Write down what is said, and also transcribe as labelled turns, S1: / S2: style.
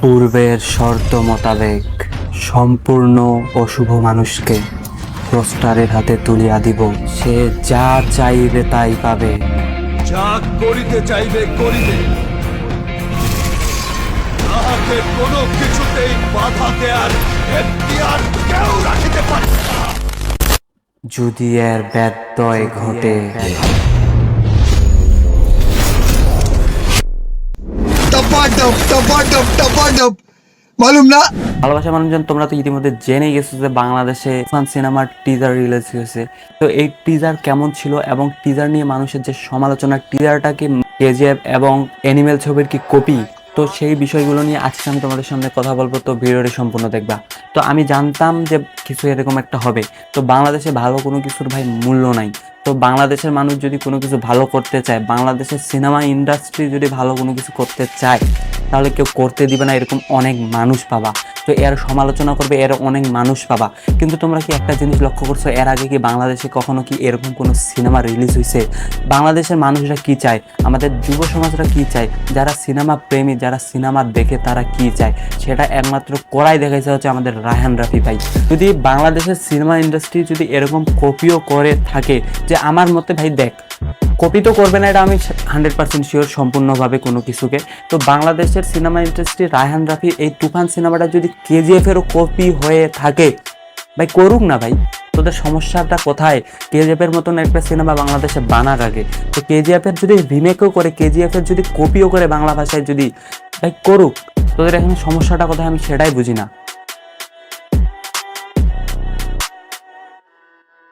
S1: পূর্বের শর্ত মোতাবেক সম্পূর্ণ অশুভ মানুষকে প্রস্টারের হাতে তুলিয়া দিব। সে যা চাইবে তাই পাবে।
S2: যা করিতে চাইবে করিবে। তাহাকে কোনো কিছুতেই বাধা দেয়ার এখতিয়ার কেউ রাখিতে পারে না।
S1: যদি এর ব্যত্যয় ঘটে ভালোবাসা মানুষজন, তোমরা তো ইতিমধ্যে জেনে গেছো যে বাংলাদেশে সিনেমার টিজার রিলিজ হয়েছে। তো এই টিজার কেমন ছিল এবং টিজার নিয়ে মানুষের যে সমালোচনা টিজারটা কি কেজিএফ এবং অ্যানিমেল ছবির কি কপি তো সেই বিষয়গুলো নিয়ে আজকে আমি তোমাদের সামনে কথা বলব, তো ভিডিওটি সম্পূর্ণ দেখবা। তো আমি জানতাম যে কিছু এরকম একটা হবে। তো বাংলাদেশে ভালো কোনো কিছুর ভাই মূল্য নাই। তো বাংলাদেশের মানুষ যদি কোনো কিছু ভালো করতে চায়, বাংলাদেশের সিনেমা ইন্ডাস্ট্রি যদি ভালো কোনো কিছু করতে চায়, তাহলে কেউ করতে দিবে না, এরকম অনেক মানুষ পাবা। তো এর সমালোচনা করবে, এর অনেক মানুষ পাবা। কিন্তু তোমরা কি একটা জিনিস লক্ষ্য করছ? এর আগে কি বাংলাদেশে কখনো কি এরকম কোনো সিনেমা রিলিজ হয়েছে বাংলাদেশের মানুষরা কি চায়? আমাদের যুব সমাজরা কি চায়? যারা সিনেমা প্রেমী, যারা সিনেমা দেখে তারা কি চায়? সেটা একমাত্র করাই দেখাইছে হচ্ছে আমাদের রায়হান রাফি ভাই। যদি বাংলাদেশের সিনেমা ইন্ডাস্ট্রি যদি এরকম কপিও করে থাকে, যে আমার মতে ভাই দেখ কপি তো করবে না, এটা আমি হান্ড্রেড পার্সেন্ট শিওর সম্পূর্ণভাবে কোনো কিছুকে। তো বাংলাদেশের সিনেমা ইন্ডাস্ট্রি রায়হান রাফি, এই তুফান সিনেমাটা যদি কেজিএফেরও কপি হয়ে থাকে, ভাই করুক না ভাই, তোদের সমস্যাটা কোথায়? কেজিএফের মতন একটা সিনেমা বাংলাদেশে বানাক আগে। তো কেজিএফের যদি রিমেকও করে কেজিএফের যদি কপিও করে বাংলা ভাষায় যদি, ভাই করুক, তোদের এখানে সমস্যাটা কোথায় আমি সেটাই বুঝি না।